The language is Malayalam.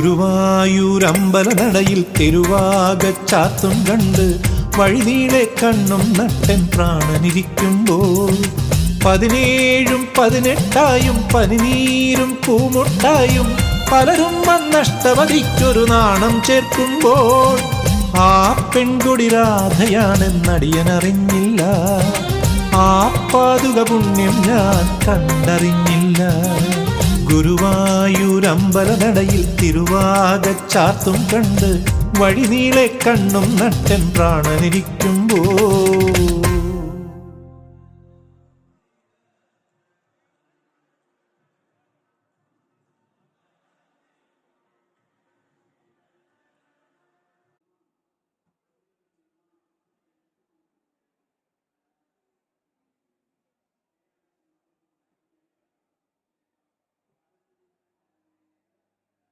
ഗുരുവായൂരമ്പല നടയിൽ തിരുവാകച്ചാത്തും കണ്ട് വഴിനീളെ കണ്ണും നട്ടൻ പ്രാണനിരിക്കുമ്പോൾ. പതിനേഴും പതിനെട്ടായും പനിനീരും പൂമുട്ടായും പലരും വന്നഷ്ടമതിക്കൊരു നാണം ചേർക്കുമ്പോൾ. ആ പെൺകുടി രാധയാണെന്നടിയനറിഞ്ഞില്ല. ആ പാതുക പുണ്യം ഞാൻ കണ്ടറിഞ്ഞില്ല. ഗുരുവായൂരമ്പല നടയിൽ തിരുവാകച്ചാർത്തും കണ്ട് വഴിനീളെ കണ്ണും നട്ടൻ പ്രാണനിരിക്കുമ്പോൾ